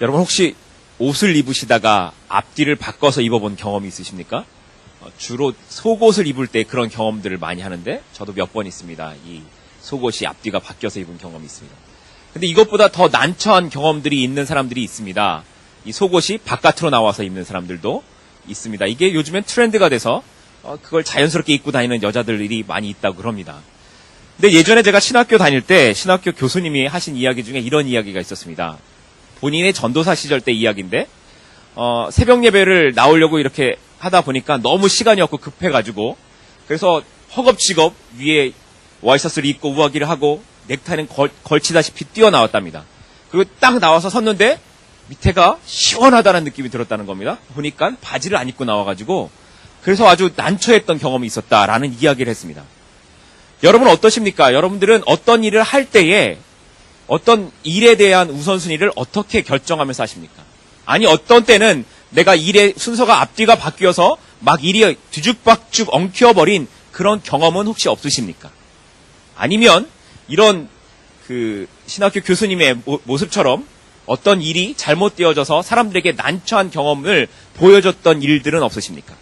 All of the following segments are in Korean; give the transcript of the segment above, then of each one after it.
여러분 혹시 옷을 입으시다가 앞뒤를 바꿔서 입어본 경험이 있으십니까? 어, 주로 속옷을 입을 때 그런 경험들을 많이 하는데 저도 몇 번 있습니다. 이 속옷이 앞뒤가 바뀌어서 입은 경험이 있습니다. 근데 이것보다 더 난처한 경험들이 있는 사람들이 있습니다. 이 속옷이 바깥으로 나와서 입는 사람들도 있습니다. 이게 요즘엔 트렌드가 돼서 어, 그걸 자연스럽게 입고 다니는 여자들이 많이 있다고 그럽니다. 근데 예전에 제가 신학교 다닐 때 신학교 교수님이 하신 이야기 중에 이런 이야기가 있었습니다. 본인의 전도사 시절 때 이야기인데 어, 새벽 예배를 나오려고 이렇게 하다 보니까 너무 시간이 없고 급해가지고 그래서 허겁지겁 위에 와이셔츠를 입고 우아기를 하고 넥타이는 걸, 걸치다시피 뛰어나왔답니다. 그리고 딱 나와서 섰는데 밑에가 시원하다는 느낌이 들었다는 겁니다. 보니까 바지를 안 입고 나와가지고 그래서 아주 난처했던 경험이 있었다라는 이야기를 했습니다. 여러분 어떠십니까? 여러분들은 어떤 일을 할 때에 어떤 일에 대한 우선순위를 어떻게 결정하면서 하십니까? 아니 어떤 때는 내가 일의 순서가 앞뒤가 바뀌어서 막 일이 뒤죽박죽 엉켜버린 그런 경험은 혹시 없으십니까? 아니면 이런 그 신학교 교수님의 모- 모습처럼 어떤 일이 잘못되어져서 사람들에게 난처한 경험을 보여줬던 일들은 없으십니까?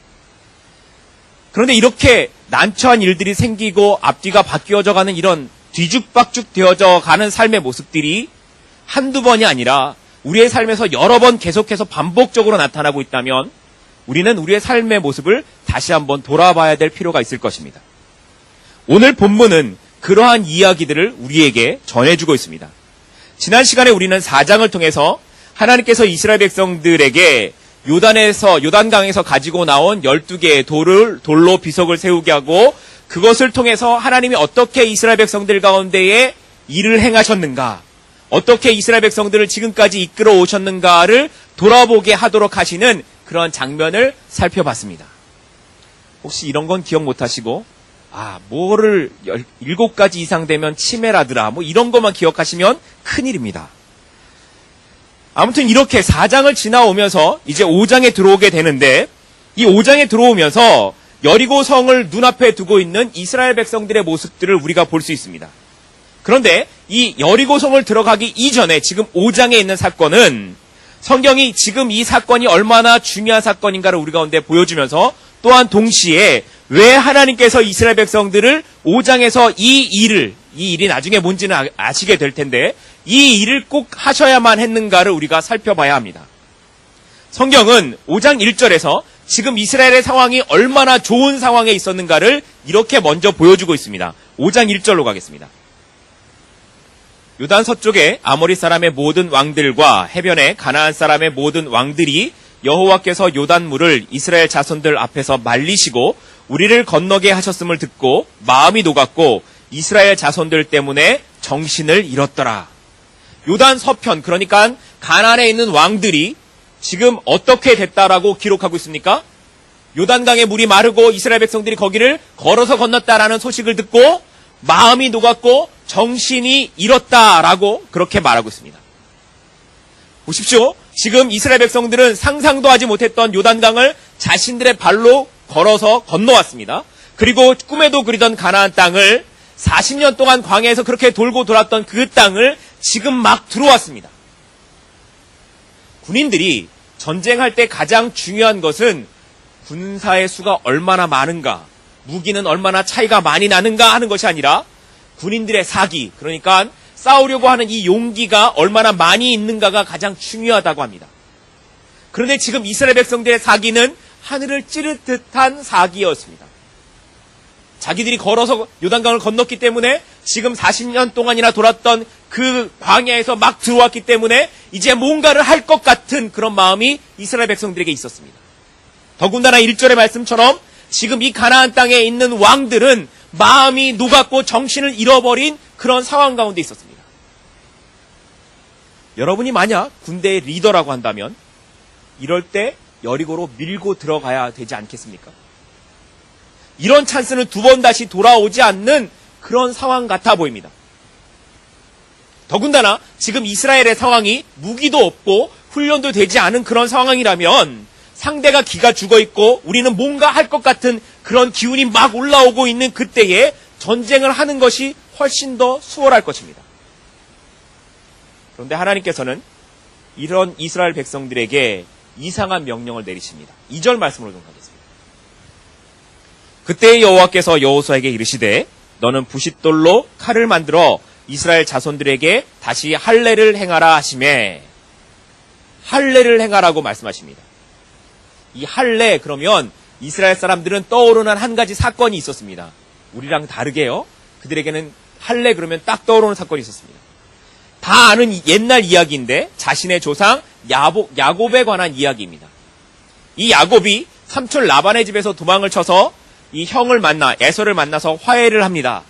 그런데 이렇게 난처한 일들이 생기고 앞뒤가 바뀌어져 가는 이런 뒤죽박죽 되어져 가는 삶의 모습들이 한두 번이 아니라 우리의 삶에서 여러 번 계속해서 반복적으로 나타나고 있다면 우리는 우리의 삶의 모습을 다시 한번 돌아봐야 될 필요가 있을 것입니다. 오늘 본문은 그러한 이야기들을 우리에게 전해주고 있습니다. 지난 시간에 우리는 4장을 통해서 하나님께서 이스라엘 백성들에게 요단에서 요단강에서 가지고 나온 12개의 돌을 돌로 비석을 세우게 하고 그것을 통해서 하나님이 어떻게 이스라엘 백성들 가운데에 일을 행하셨는가 어떻게 이스라엘 백성들을 지금까지 이끌어 오셨는가를 돌아보게 하도록 하시는 그런 장면을 살펴봤습니다. 혹시 이런 건 기억 못 하시고 아, 뭐를 열- 일곱 가지 이상 되면 치매라더라. 뭐 이런 것만 기억하시면 큰일입니다. 아무튼 이렇게 4장을 지나오면서 이제 5장에 들어오게 되는데 이 5장에 들어오면서 여리고 성을 눈앞에 두고 있는 이스라엘 백성들의 모습들을 우리가 볼 수 있습니다. 그런데 이 여리고 성을 들어가기 이전에 지금 5장에 있는 사건은 성경이 지금 이 사건이 얼마나 중요한 사건인가를 우리 가운데 보여주면서 또한 동시에 왜 하나님께서 이스라엘 백성들을 5장에서 이 일을 이 일이 나중에 뭔지는 아- 아시게 될 텐데 이 일을 꼭 하셔야만 했는가를 우리가 살펴봐야 합니다. 성경은 5장 1절에서 지금 이스라엘의 상황이 얼마나 좋은 상황에 있었는가를 이렇게 먼저 보여주고 있습니다. 5장 1절로 가겠습니다. 요단 서쪽에 아모리 사람의 모든 왕들과 해변에 가나안 사람의 모든 왕들이 여호와께서 요단물을 이스라엘 자손들 앞에서 말리시고 우리를 건너게 하셨음을 듣고 마음이 녹았고 이스라엘 자손들 때문에 정신을 잃었더라. 요단 서편 그러니까 가나안에 있는 왕들이 지금 어떻게 됐다라고 기록하고 있습니까? 요단강의 물이 마르고 이스라엘 백성들이 거기를 걸어서 건넜다라는 소식을 듣고 마음이 녹았고 정신이 잃었다라고 그렇게 말하고 있습니다. 보십시오. 지금 이스라엘 백성들은 상상도 하지 못했던 요단강을 자신들의 발로 걸어서 건너왔습니다. 그리고 꿈에도 그리던 가나안 땅을 40년 동안 광야에서 그렇게 돌고 돌았던 그 땅을 지금 막 들어왔습니다. 군인들이 전쟁할 때 가장 중요한 것은 군사의 수가 얼마나 많은가, 무기는 얼마나 차이가 많이 나는가 하는 것이 아니라 군인들의 사기, 그러니까 싸우려고 하는 이 용기가 얼마나 많이 있는가가 가장 중요하다고 합니다. 그런데 지금 이스라엘 백성들의 사기는 하늘을 찌를 듯한 사기였습니다. 자기들이 걸어서 요단강을 건넜기 때문에 지금 40년 동안이나 돌았던 그 광야에서 막 들어왔기 때문에 이제 뭔가를 할 것 같은 그런 마음이 이스라엘 백성들에게 있었습니다. 더군다나 1절의 말씀처럼 지금 이 가나안 땅에 있는 왕들은 마음이 녹았고 정신을 잃어버린 그런 상황 가운데 있었습니다. 여러분이 만약 군대의 리더라고 한다면 이럴 때 여리고로 밀고 들어가야 되지 않겠습니까? 이런 찬스는 두 번 다시 돌아오지 않는 그런 상황 같아 보입니다. 더군다나 지금 이스라엘의 상황이 무기도 없고 훈련도 되지 않은 그런 상황이라면 상대가 기가 죽어 있고 우리는 뭔가 할 것 같은 그런 기운이 막 올라오고 있는 그때에 전쟁을 하는 것이 훨씬 더 수월할 것입니다. 그런데 하나님께서는 이런 이스라엘 백성들에게 이상한 명령을 내리십니다. 2절 말씀으로 좀 가겠습니다. 그때 여호와께서 여호수아에게 이르시되 너는 부싯돌로 칼을 만들어 이스라엘 자손들에게 다시 할례를 행하라 하심에 할례를 행하라고 말씀하십니다. 이 할례 그러면 이스라엘 사람들은 떠오르는 한 가지 사건이 있었습니다. 우리랑 다르게요. 그들에게는 할례 그러면 딱 떠오르는 사건이 있었습니다. 다 아는 이- 옛날 이야기인데 자신의 조상 야보, 야곱에 관한 이야기입니다. 이 야곱이 삼촌 라반의 집에서 도망을 쳐서 이 형을 만나 에서를 만나서 화해를 합니다.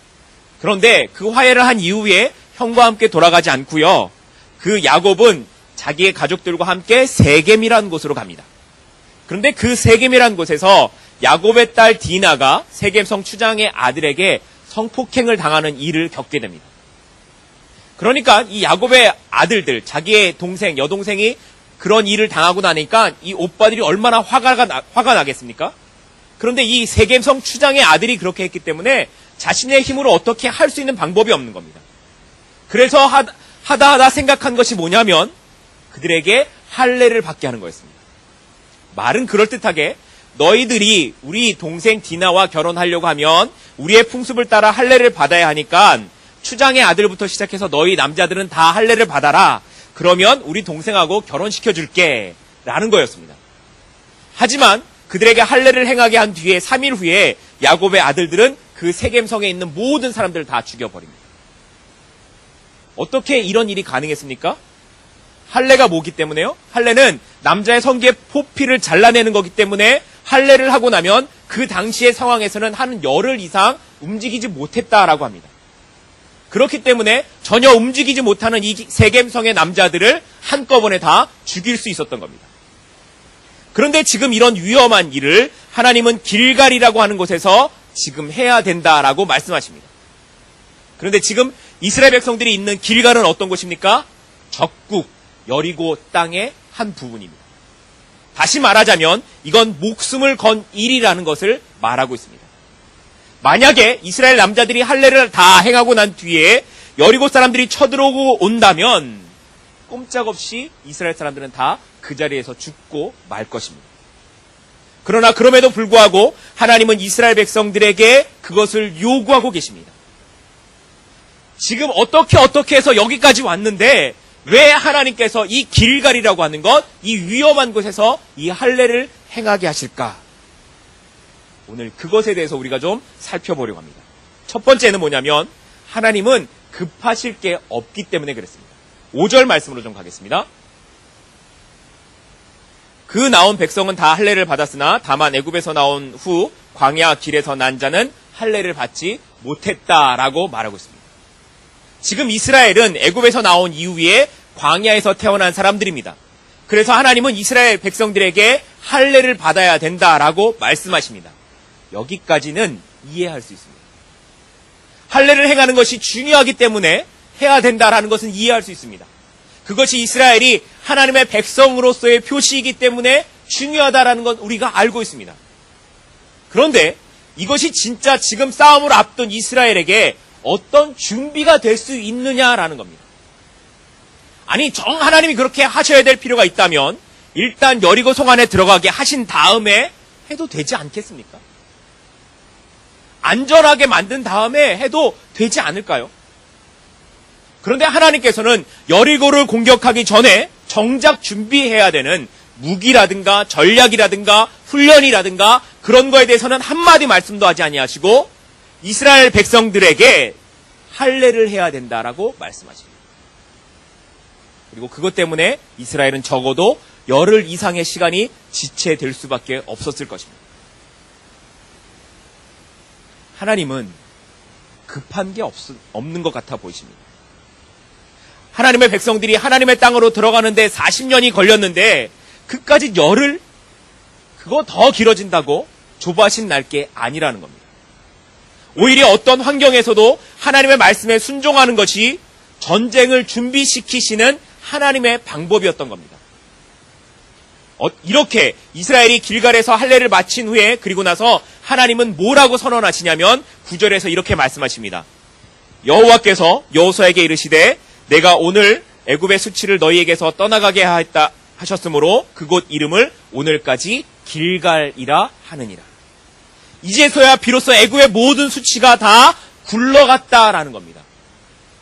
그런데 그 화해를 한 이후에 형과 함께 돌아가지 않고요. 그 야곱은 자기의 가족들과 함께 세겜이라는 곳으로 갑니다. 그런데 그 세겜이라는 곳에서 야곱의 딸 디나가 세겜성 추장의 아들에게 성폭행을 당하는 일을 겪게 됩니다. 그러니까 이 야곱의 아들들, 자기의 동생, 여동생이 그런 일을 당하고 나니까 이 오빠들이 얼마나 화가, 나, 화가 나겠습니까? 그런데 이 세겜성 추장의 아들이 그렇게 했기 때문에 자신의 힘으로 어떻게 할 수 있는 방법이 없는 겁니다. 그래서 하, 하다 하다 생각한 것이 뭐냐면 그들에게 할례를 받게 하는 거였습니다. 말은 그럴듯하게 너희들이 우리 동생 디나와 결혼하려고 하면 우리의 풍습을 따라 할례를 받아야 하니까 추장의 아들부터 시작해서 너희 남자들은 다 할례를 받아라. 그러면 우리 동생하고 결혼시켜 줄게. 라는 거였습니다. 하지만 그들에게 할례를 행하게 한 뒤에 3일 후에 야곱의 아들들은 그 세겜성에 있는 모든 사람들을 다 죽여버립니다. 어떻게 이런 일이 가능했습니까? 할례가 뭐기 때문에요? 할례는 남자의 성기의 포피를 잘라내는 거기 때문에 할례를 하고 나면 그 당시의 상황에서는 한 열흘 이상 움직이지 못했다라고 합니다. 그렇기 때문에 전혀 움직이지 못하는 이 세겜성의 남자들을 한꺼번에 다 죽일 수 있었던 겁니다. 그런데 지금 이런 위험한 일을 하나님은 길갈이라고 하는 곳에서 지금 해야 된다라고 말씀하십니다. 그런데 지금 이스라엘 백성들이 있는 길갈은 어떤 곳입니까? 적국 여리고 땅의 한 부분입니다. 다시 말하자면 이건 목숨을 건 일이라는 것을 말하고 있습니다. 만약에 이스라엘 남자들이 할례를 다 행하고 난 뒤에 여리고 사람들이 쳐들어오고 온다면 꼼짝없이 이스라엘 사람들은 다 그 자리에서 죽고 말 것입니다. 그러나 그럼에도 불구하고 하나님은 이스라엘 백성들에게 그것을 요구하고 계십니다. 지금 어떻게 어떻게 해서 여기까지 왔는데 왜 하나님께서 이 길갈이라고 하는 것, 이 위험한 곳에서 이 할례를 행하게 하실까? 오늘 그것에 대해서 우리가 좀 살펴보려고 합니다. 첫 번째는 뭐냐면 하나님은 급하실 게 없기 때문에 그랬습니다. 5절 말씀으로 좀 가겠습니다. 그 나온 백성은 다 할례를 받았으나 다만 애굽에서 나온 후 광야 길에서 난 자는 할례를 받지 못했다라고 말하고 있습니다. 지금 이스라엘은 애굽에서 나온 이후에 광야에서 태어난 사람들입니다. 그래서 하나님은 이스라엘 백성들에게 할례를 받아야 된다라고 말씀하십니다. 여기까지는 이해할 수 있습니다. 할례를 행하는 것이 중요하기 때문에 해야 된다라는 것은 이해할 수 있습니다. 그것이 이스라엘이 하나님의 백성으로서의 표시이기 때문에 중요하다라는 건 우리가 알고 있습니다. 그런데 이것이 진짜 지금 싸움을 앞둔 이스라엘에게 어떤 준비가 될 수 있느냐라는 겁니다. 아니, 정 하나님이 그렇게 하셔야 될 필요가 있다면 일단 여리고 성 안에 들어가게 하신 다음에 해도 되지 않겠습니까? 안전하게 만든 다음에 해도 되지 않을까요? 그런데 하나님께서는 여리고를 공격하기 전에 정작 준비해야 되는 무기라든가 전략이라든가 훈련이라든가 그런 거에 대해서는 한마디 말씀도 하지 아니하시고 이스라엘 백성들에게 할례를 해야 된다라고 말씀하십니다. 그리고 그것 때문에 이스라엘은 적어도 열흘 이상의 시간이 지체될 수밖에 없었을 것입니다. 하나님은 급한 게 없, 없는 것 같아 보이십니다. 하나님의 백성들이 하나님의 땅으로 들어가는데 40년이 걸렸는데 그까지 열흘 그거 더 길어진다고 조바신 날게 아니라는 겁니다. 오히려 어떤 환경에서도 하나님의 말씀에 순종하는 것이 전쟁을 준비시키시는 하나님의 방법이었던 겁니다. 어, 이렇게 이스라엘이 길갈에서 할례를 마친 후에 그리고 나서 하나님은 뭐라고 선언하시냐면 구절에서 이렇게 말씀하십니다. 여호와께서 여호수아에게 이르시되 내가 오늘 애굽의 수치를 너희에게서 떠나가게 하였다 하셨으므로 그곳 이름을 오늘까지 길갈이라 하느니라. 이제서야 비로소 애굽의 모든 수치가 다 굴러갔다라는 겁니다.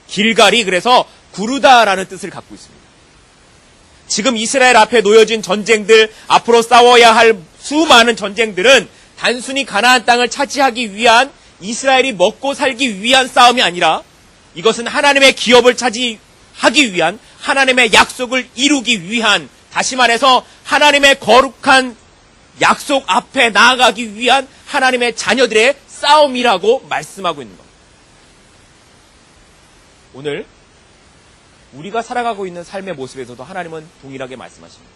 길갈이 그래서 구르다라는 뜻을 갖고 있습니다. 지금 이스라엘 앞에 놓여진 전쟁들, 앞으로 싸워야 할 수많은 전쟁들은 단순히 가나안 땅을 차지하기 위한 이스라엘이 먹고 살기 위한 싸움이 아니라 이것은 하나님의 기업을 차지하기 위한 하나님의 약속을 이루기 위한 다시 말해서 하나님의 거룩한 약속 앞에 나아가기 위한 하나님의 자녀들의 싸움이라고 말씀하고 있는 겁니다. 오늘 우리가 살아가고 있는 삶의 모습에서도 하나님은 동일하게 말씀하십니다.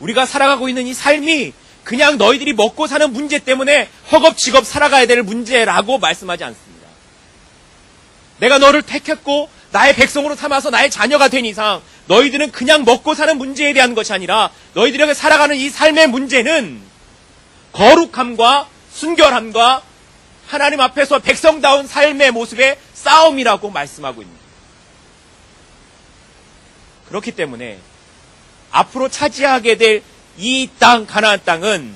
우리가 살아가고 있는 이 삶이 그냥 너희들이 먹고 사는 문제 때문에 허겁지겁 살아가야 될 문제라고 말씀하지 않습니다. 내가 너를 택했고 나의 백성으로 삼아서 나의 자녀가 된 이상 너희들은 그냥 먹고 사는 문제에 대한 것이 아니라 너희들에게 살아가는 이 삶의 문제는 거룩함과 순결함과 하나님 앞에서 백성다운 삶의 모습의 싸움이라고 말씀하고 있습니다. 그렇기 때문에 앞으로 차지하게 될 이 땅 가나안 땅은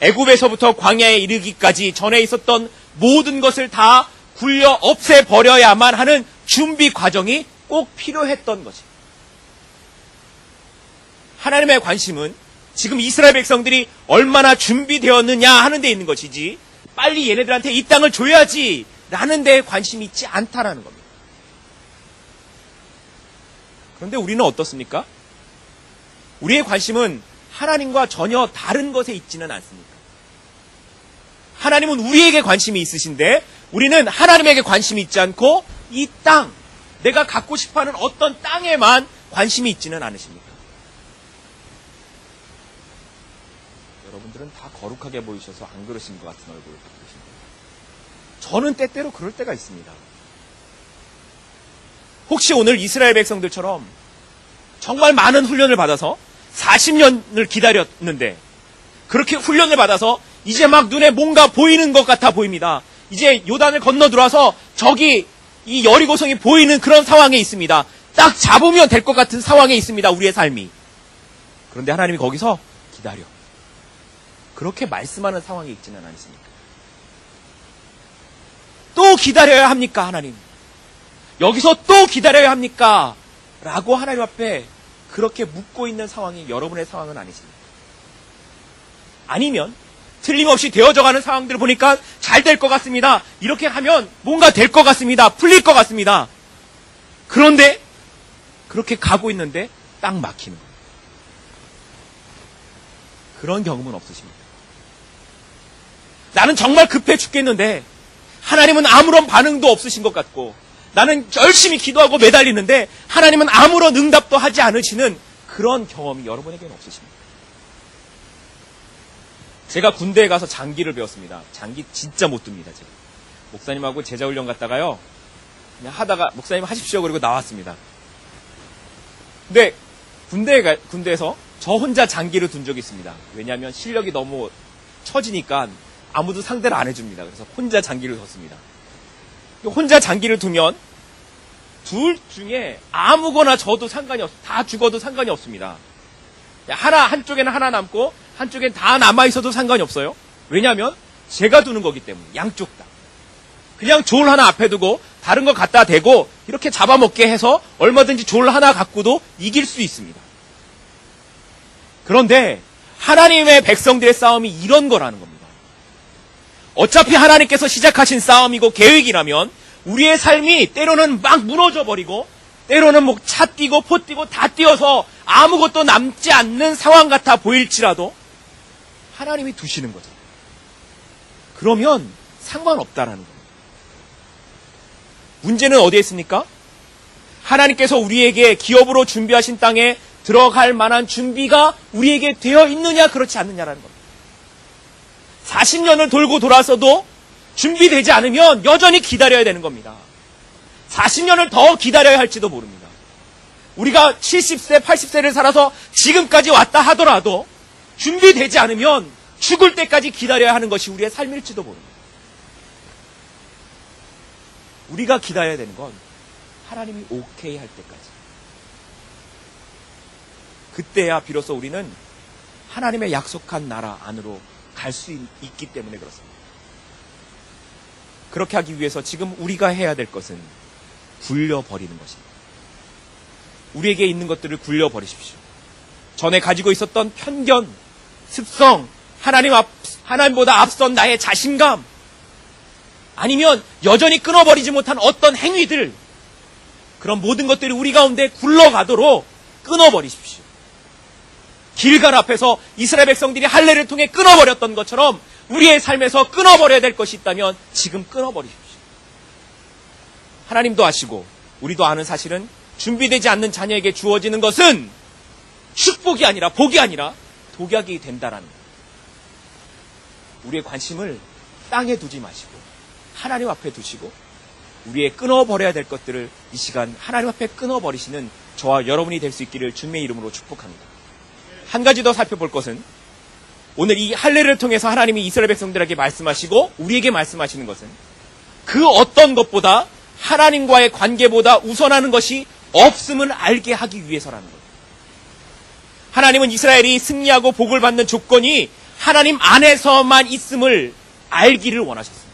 애굽에서부터 광야에 이르기까지 전에 있었던 모든 것을 다 굴려 없애 버려야만 하는 준비 과정이 꼭 필요했던 것입니다. 하나님의 관심은 지금 이스라엘 백성들이 얼마나 준비되었느냐 하는 데 있는 것이지 빨리 얘네들한테 이 땅을 줘야지 라는 데에 관심이 있지 않다라는 겁니다. 그런데 우리는 어떻습니까? 우리의 관심은 하나님과 전혀 다른 것에 있지는 않습니다. 하나님은 우리에게 관심이 있으신데 우리는 하나님에게 관심이 있지 않고 이 땅, 내가 갖고 싶어 하는 어떤 땅에만 관심이 있지는 않으십니까? 여러분들은 다 거룩하게 보이셔서 안 그러신 것 같은 얼굴을 갖고 계십니다. 저는 때때로 그럴 때가 있습니다. 혹시 오늘 이스라엘 백성들처럼 정말 많은 훈련을 받아서 40년을 기다렸는데 그렇게 훈련을 받아서 이제 막 눈에 뭔가 보이는 것 같아 보입니다. 이제 요단을 건너 들어와서 저기 이 여리고성이 보이는 그런 상황에 있습니다. 딱 잡으면 될 것 같은 상황에 있습니다. 우리의 삶이. 그런데 하나님이 거기서 기다려. 그렇게 말씀하는 상황에 있지는 않습니까? 또 기다려야 합니까, 하나님? 여기서 또 기다려야 합니까? 라고 하나님 앞에 그렇게 묻고 있는 상황이 여러분의 상황은 아니십니까? 아니면 틀림없이 되어져 가는 상황들을 보니까 잘 될 것 같습니다. 이렇게 하면 뭔가 될 것 같습니다. 풀릴 것 같습니다. 그런데 그렇게 가고 있는데 딱 막히는 거예요. 그런 경험은 없으십니까? 나는 정말 급해 죽겠는데 하나님은 아무런 반응도 없으신 것 같고 나는 열심히 기도하고 매달리는데 하나님은 아무런 응답도 하지 않으시는 그런 경험이 여러분에게는 없으십니까? 제가 군대에 가서 장기를 배웠습니다. 장기 진짜 못 듭니다, 제가. 목사님하고 제자훈련 갔다가요. 그냥 하다가 목사님 하십시오 그리고 나왔습니다. 근데 군대에 가, 군대에서 저 혼자 장기를 둔 적이 있습니다. 왜냐하면 실력이 너무 처지니까 아무도 상대를 안 해줍니다. 그래서 혼자 장기를 뒀습니다. 혼자 장기를 두면 둘 중에 아무거나 져도 상관이 없, 다 죽어도 상관이 없습니다. 하나, 한쪽에는 하나 남고, 한쪽엔 다 남아있어도 상관이 없어요. 왜냐하면 제가 두는 거기 때문에, 양쪽 다. 그냥 졸 하나 앞에 두고, 다른 거 갖다 대고, 이렇게 잡아먹게 해서 얼마든지 졸 하나 갖고도 이길 수 있습니다. 그런데, 하나님의 백성들의 싸움이 이런 거라는 겁니다. 어차피 하나님께서 시작하신 싸움이고 계획이라면 우리의 삶이 때로는 막 무너져 버리고 때로는 뭐 차 뛰고 포 뛰고 다 뛰어서 아무것도 남지 않는 상황 같아 보일지라도 하나님이 두시는 거죠. 그러면 상관없다라는 겁니다. 문제는 어디에 있습니까? 하나님께서 우리에게 기업으로 준비하신 땅에 들어갈 만한 준비가 우리에게 되어 있느냐 그렇지 않느냐라는 겁니다. 40년을 돌고 돌아서도 준비되지 않으면 여전히 기다려야 되는 겁니다. 40년을 더 기다려야 할지도 모릅니다. 우리가 70세, 80세를 살아서 지금까지 왔다 하더라도 준비되지 않으면 죽을 때까지 기다려야 하는 것이 우리의 삶일지도 모릅니다. 우리가 기다려야 되는 건 하나님이 오케이 할 때까지. 그때야 비로소 우리는 하나님의 약속한 나라 안으로 갈 수 있기 때문에 그렇습니다. 그렇게 하기 위해서 지금 우리가 해야 될 것은 굴려버리는 것입니다. 우리에게 있는 것들을 굴려버리십시오. 전에 가지고 있었던 편견, 습성, 하나님 앞, 하나님보다 앞선 나의 자신감, 아니면 여전히 끊어버리지 못한 어떤 행위들, 그런 모든 것들이 우리 가운데 굴러가도록 끊어버리십시오. 길갈 앞에서 이스라엘 백성들이 할례를 통해 끊어버렸던 것처럼 우리의 삶에서 끊어버려야 될 것이 있다면 지금 끊어버리십시오. 하나님도 아시고 우리도 아는 사실은 준비되지 않는 자녀에게 주어지는 것은 축복이 아니라 복이 아니라 독약이 된다라는 것. 우리의 관심을 땅에 두지 마시고 하나님 앞에 두시고 우리의 끊어버려야 될 것들을 이 시간 하나님 앞에 끊어버리시는 저와 여러분이 될 수 있기를 주님의 이름으로 축복합니다. 한 가지 더 살펴볼 것은 오늘 이 할례를 통해서 하나님이 이스라엘 백성들에게 말씀하시고 우리에게 말씀하시는 것은 그 어떤 것보다 하나님과의 관계보다 우선하는 것이 없음을 알게 하기 위해서라는 거예요. 하나님은 이스라엘이 승리하고 복을 받는 조건이 하나님 안에서만 있음을 알기를 원하셨습니다.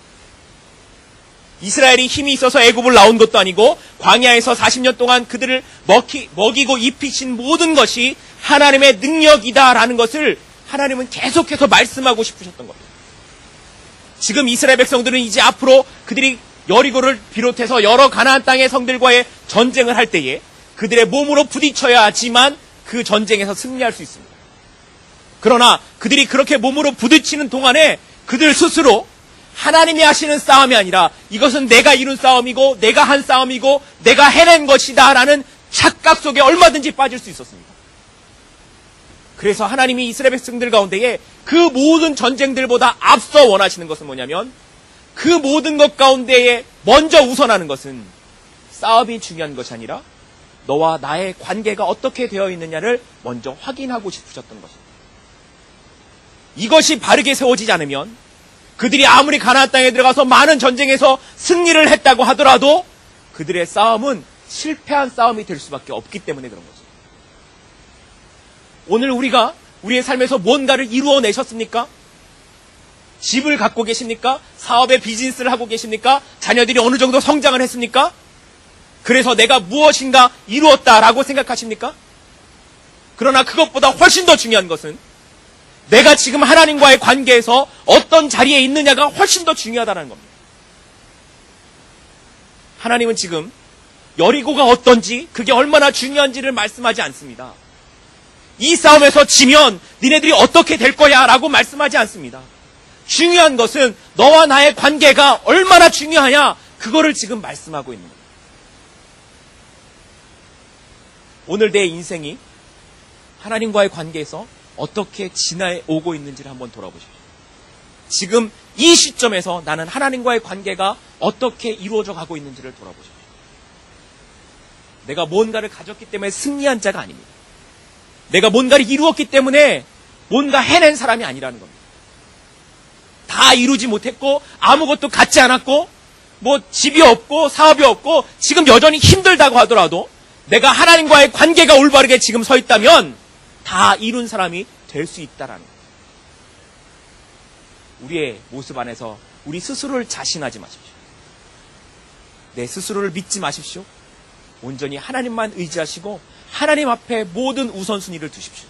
이스라엘이 힘이 있어서 애굽을 나온 것도 아니고 광야에서 40년 동안 그들을 먹히, 먹이고 입히신 모든 것이 하나님의 능력이다라는 것을 하나님은 계속해서 말씀하고 싶으셨던 겁니다. 지금 이스라엘 백성들은 이제 앞으로 그들이 여리고를 비롯해서 여러 가나안 땅의 성들과의 전쟁을 할 때에 그들의 몸으로 부딪혀야 하지만 그 전쟁에서 승리할 수 있습니다. 그러나 그들이 그렇게 몸으로 부딪히는 동안에 그들 스스로 하나님이 하시는 싸움이 아니라 이것은 내가 이룬 싸움이고 내가 한 싸움이고 내가 해낸 것이다라는 착각 속에 얼마든지 빠질 수 있었습니다. 그래서 하나님이 이스라엘 백성들 가운데에 그 모든 전쟁들보다 앞서 원하시는 것은 뭐냐면 그 모든 것 가운데에 먼저 우선하는 것은 싸움이 중요한 것이 아니라 너와 나의 관계가 어떻게 되어 있느냐를 먼저 확인하고 싶으셨던 것입니다. 이것이 바르게 세워지지 않으면 그들이 아무리 가나안 땅에 들어가서 많은 전쟁에서 승리를 했다고 하더라도 그들의 싸움은 실패한 싸움이 될 수밖에 없기 때문에 그런 거죠. 오늘 우리가 우리의 삶에서 뭔가를 이루어내셨습니까? 집을 갖고 계십니까? 사업의 비즈니스를 하고 계십니까? 자녀들이 어느 정도 성장을 했습니까? 그래서 내가 무엇인가 이루었다라고 생각하십니까? 그러나 그것보다 훨씬 더 중요한 것은 내가 지금 하나님과의 관계에서 어떤 자리에 있느냐가 훨씬 더 중요하다는 겁니다. 하나님은 지금 여리고가 어떤지 그게 얼마나 중요한지를 말씀하지 않습니다. 이 싸움에서 지면 니네들이 어떻게 될 거야 라고 말씀하지 않습니다. 중요한 것은 너와 나의 관계가 얼마나 중요하냐 그거를 지금 말씀하고 있는 겁니다. 오늘 내 인생이 하나님과의 관계에서 어떻게 지나오고 있는지를 한번 돌아보십시오. 지금 이 시점에서 나는 하나님과의 관계가 어떻게 이루어져 가고 있는지를 돌아보십시오. 내가 뭔가를 가졌기 때문에 승리한 자가 아닙니다. 내가 뭔가를 이루었기 때문에 뭔가 해낸 사람이 아니라는 겁니다. 다 이루지 못했고 아무것도 갖지 않았고 뭐 집이 없고 사업이 없고 지금 여전히 힘들다고 하더라도 내가 하나님과의 관계가 올바르게 지금 서 있다면 다 이룬 사람이 될 수 있다라는. 우리의 모습 안에서 우리 스스로를 자신하지 마십시오. 내 스스로를 믿지 마십시오. 온전히 하나님만 의지하시고 하나님 앞에 모든 우선순위를 두십시오.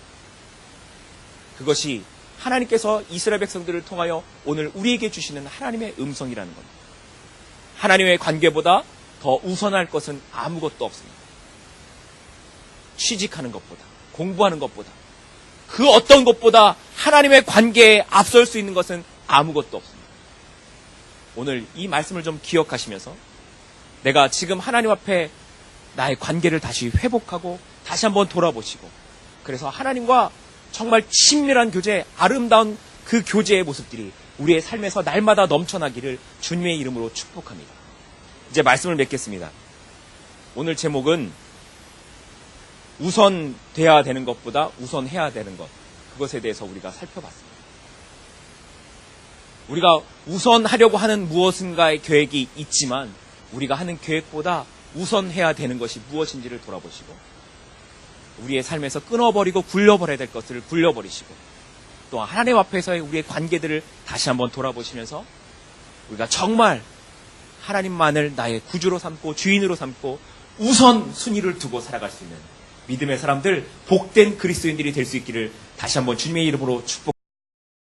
그것이 하나님께서 이스라엘 백성들을 통하여 오늘 우리에게 주시는 하나님의 음성이라는 겁니다. 하나님의 관계보다 더 우선할 것은 아무것도 없습니다. 취직하는 것보다, 공부하는 것보다, 그 어떤 것보다 하나님의 관계에 앞설 수 있는 것은 아무것도 없습니다. 오늘 이 말씀을 좀 기억하시면서 내가 지금 하나님 앞에 나의 관계를 다시 회복하고 다시 한번 돌아보시고 그래서 하나님과 정말 친밀한 교제, 아름다운 그 교제의 모습들이 우리의 삶에서 날마다 넘쳐나기를 주님의 이름으로 축복합니다. 이제 말씀을 맺겠습니다. 오늘 제목은 우선돼야 되는 것보다 우선해야 되는 것. 그것에 대해서 우리가 살펴봤습니다. 우리가 우선하려고 하는 무엇인가의 계획이 있지만 우리가 하는 계획보다 우선 해야 되는 것이 무엇인지를 돌아보시고 우리의 삶에서 끊어버리고 굴려버려야 될 것들을 굴려버리시고 또 하나님 앞에서의 우리의 관계들을 다시 한번 돌아보시면서 우리가 정말 하나님만을 나의 구주로 삼고 주인으로 삼고 우선 순위를 두고 살아갈 수 있는 믿음의 사람들 복된 그리스도인들이 될 수 있기를 다시 한번 주님의 이름으로 축복